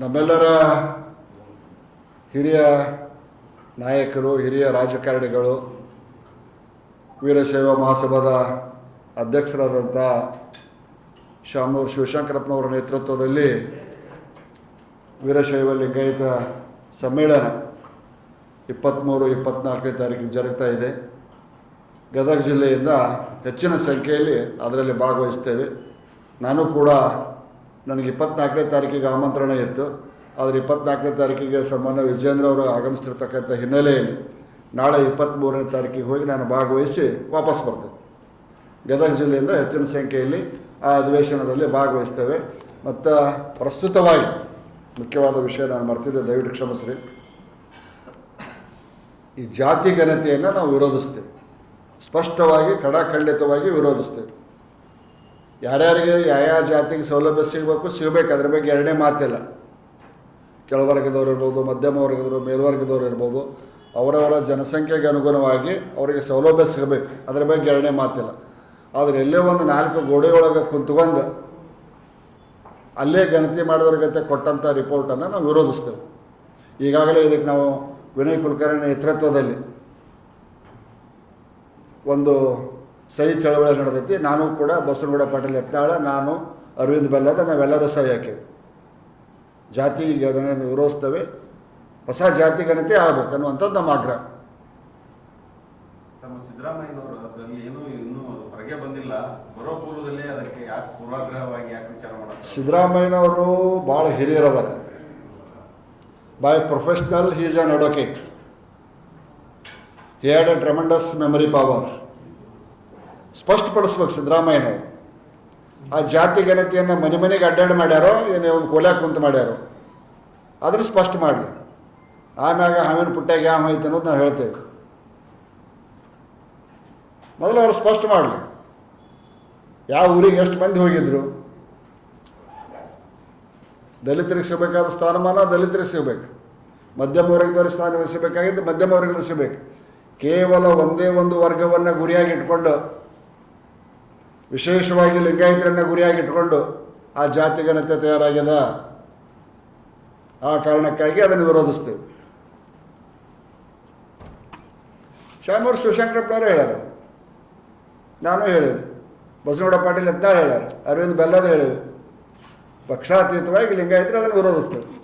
ನಮ್ಮೆಲ್ಲರ ಹಿರಿಯ ನಾಯಕರು, ಹಿರಿಯ ರಾಜಕಾರಣಿಗಳು, ವೀರಶೈವ ಮಹಾಸಭಾದ ಅಧ್ಯಕ್ಷರಾದಂಥ ಶಾಮೂರು ಶಿವಶಂಕರಪ್ಪನವರ ನೇತೃತ್ವದಲ್ಲಿ ವೀರಶೈವ ಲಿಂಗಾಯತ ಸಮ್ಮೇಳನ ಇಪ್ಪತ್ತ್ಮೂರು, ಇಪ್ಪತ್ತ್ನಾಲ್ಕನೇ ತಾರೀಕಿಗೆ ಜರುಗ್ತಾ ಇದೆ. ಗದಗ ಜಿಲ್ಲೆಯಿಂದ ಹೆಚ್ಚಿನ ಸಂಖ್ಯೆಯಲ್ಲಿ ಅದರಲ್ಲಿ ಭಾಗವಹಿಸ್ತೇವೆ ನಾನು ಕೂಡ ನನಗೆ ಇಪ್ಪತ್ನಾಲ್ಕನೇ ತಾರೀಕಿಗೆ ಆಮಂತ್ರಣ ಇತ್ತು. ಆದರೆ ಇಪ್ಪತ್ನಾಲ್ಕನೇ ತಾರೀಕಿಗೆ ಸನ್ಮಾನ್ಯ ವಿಜೇಂದ್ರ ಅವರು ಆಗಮಿಸ್ತಿರ್ತಕ್ಕಂಥ ಹಿನ್ನೆಲೆಯಲ್ಲಿ ನಾಳೆ ಇಪ್ಪತ್ತ್ಮೂರನೇ ತಾರೀಕಿಗೆ ಹೋಗಿ ನಾನು ಭಾಗವಹಿಸಿ ವಾಪಸ್ ಬರ್ತೇನೆ. ಗದಗ ಜಿಲ್ಲೆಯಿಂದ ಹೆಚ್ಚಿನ ಸಂಖ್ಯೆಯಲ್ಲಿ ಆ ಅಧಿವೇಶನದಲ್ಲಿ ಭಾಗವಹಿಸ್ತೇವೆ. ಮತ್ತು ಪ್ರಸ್ತುತವಾಗಿ ಮುಖ್ಯವಾದ ವಿಷಯ ನಾನು ಮರ್ತಿದ್ದೆ, ದಯವಿಟ್ಟು ಕ್ಷಮಿಸ್ರಿ. ಈ ಜಾತಿ ಘನತೆಯನ್ನು ನಾವು ವಿರೋಧಿಸ್ತೇವೆ. ಸ್ಪಷ್ಟವಾಗಿ, ಖಡಾಖಂಡಿತವಾಗಿ ವಿರೋಧಿಸ್ತೇವೆ. ಯಾರ್ಯಾರಿಗೆ ಯಾವ ಜಾತಿಗೆ ಸೌಲಭ್ಯ ಸಿಗಬೇಕು ಸಿಗಬೇಕು, ಅದ್ರ ಬಗ್ಗೆ ಎರಡನೇ ಮಾತಿಲ್ಲ. ಕೆಳವರ್ಗದವ್ರು ಇರ್ಬೋದು ಮಧ್ಯಮ ವರ್ಗದವರು ಮೇಲ್ವರ್ಗದವ್ರು ಇರ್ಬೋದು, ಅವರವರ ಜನಸಂಖ್ಯೆಗೆ ಅನುಗುಣವಾಗಿ ಅವರಿಗೆ ಸೌಲಭ್ಯ ಸಿಗಬೇಕು. ಅದ್ರ ಬಗ್ಗೆ ಎರಡನೇ ಮಾತಿಲ್ಲ. ಆದರೆ ಎಲ್ಲೇ ಒಂದು ನಾಲ್ಕು ಗೋಡೆಯೊಳಗೆ ಕುಂತ್ಕೊಂಡು ಅಲ್ಲೇ ಗಣತಿ ಮಾಡೋದ್ರಗತೆ ಕೊಟ್ಟಂಥ ರಿಪೋರ್ಟನ್ನು ನಾವು ವಿರೋಧಿಸ್ತೇವೆ. ಈಗಾಗಲೇ ಇದಕ್ಕೆ ನಾವು ವಿನಯ್ ಕುಲಕರ್ಣಿ ನೇತೃತ್ವದಲ್ಲಿ ಒಂದು ಸಹಿ ಚಳವಳಿ ನಡೆದೈತಿ ನಾನು ಕೂಡ ಬಸವನಗೌಡ ಪಾಟೀಲ್ ಯತ್ನಾಳ ನಾನು ಅರವಿಂದ್ ಬೆಲ್ಲದ ನಾವೆಲ್ಲರೂ ಸಹಿ ಹಾಕಿವಿ. ಜಾತಿ ಅದನ್ನು ವಿರೋಧಿಸ್ತೇವೆ. ಹೊಸ ಜಾತಿ ಗಣತಿ ಆಗ್ಬೇಕು ಅನ್ನುವಂಥದ್ದು ನಮ್ಮ ಆಗ್ರಹ. ಸಿದ್ದರಾಮಯ್ಯನವರು ಭಾಳ ಹಿರಿಯರದಾರ. By professional he's an advocate he had a tremendous memory power ಸ್ಪಷ್ಟಪಡಿಸ್ಬೇಕು ಸಿದ್ದರಾಮಯ್ಯನವರು. ಆ ಜಾತಿ ಗಣತಿಯನ್ನು ಮನೆ ಮನೆಗೆ ಅಡ್ಡಾಡಿ ಮಾಡ್ಯಾರೋ, ಏನು ಒಂದು ಕೋಲ್ಯಾಕ ಕುಂತು ಮಾಡ್ಯಾರೋ ಅದನ್ನು ಸ್ಪಷ್ಟ ಮಾಡಲಿ. ಆಮ್ಯಾಗ ಹಾವಿನ ಪುಟ್ಟಾಗ ಯಾವ ಐತೆ ಅನ್ನೋದು ನಾವು ಹೇಳ್ತೇವೆ. ಮೊದಲು ಅವ್ರು ಸ್ಪಷ್ಟ ಮಾಡಲಿ. ಯಾವ ಊರಿಗೆ ಎಷ್ಟು ಮಂದಿ ಹೋಗಿದ್ರು? ದಲಿತರಿಗೆ ಸಿಗಬೇಕಾದ ಸ್ಥಾನಮಾನ ದಲಿತರಿಗೆ ಸಿಗಬೇಕು. ಮಧ್ಯಮ ವರ್ಗದವರ ಸ್ಥಾನ ಸಿಗಬೇಕಾಗಿದ್ದು ಮಧ್ಯಮ ವರ್ಗದಲ್ಲಿ ಸಿಗಬೇಕು. ಕೇವಲ ಒಂದೇ ಒಂದು ವರ್ಗವನ್ನು ಗುರಿಯಾಗಿ ಇಟ್ಕೊಂಡು ವಿಶೇಷವಾಗಿ ಲಿಂಗಾಯತರನ್ನು ಗುರಿಯಾಗಿ ಇಟ್ಕೊಂಡು ಆ ಜಾತಿ ಘನತೆ ತಯಾರಾಗ್ಯದ ಆ ಕಾರಣಕ್ಕಾಗಿ ಅದನ್ನು ವಿರೋಧಿಸ್ತೇವೆ. ಶಾಮೂರು ಶಿವಶಂಕರಪ್ಪನವರು ಹೇಳ್ಯಾರ. ನಾನು ಹೇಳಿದೆ. ಬಸವಡ ಪಾಟೀಲ್ ಅಂತ ಹೇಳ್ಯಾರ. ಅರವಿಂದ್ ಬೆಲ್ಲದ ಹೇಳಿದೆ. ಪಕ್ಷಾತೀತವಾಗಿ ಲಿಂಗಾಯತರು ಅದನ್ನು ವಿರೋಧಿಸ್ತೇವೆ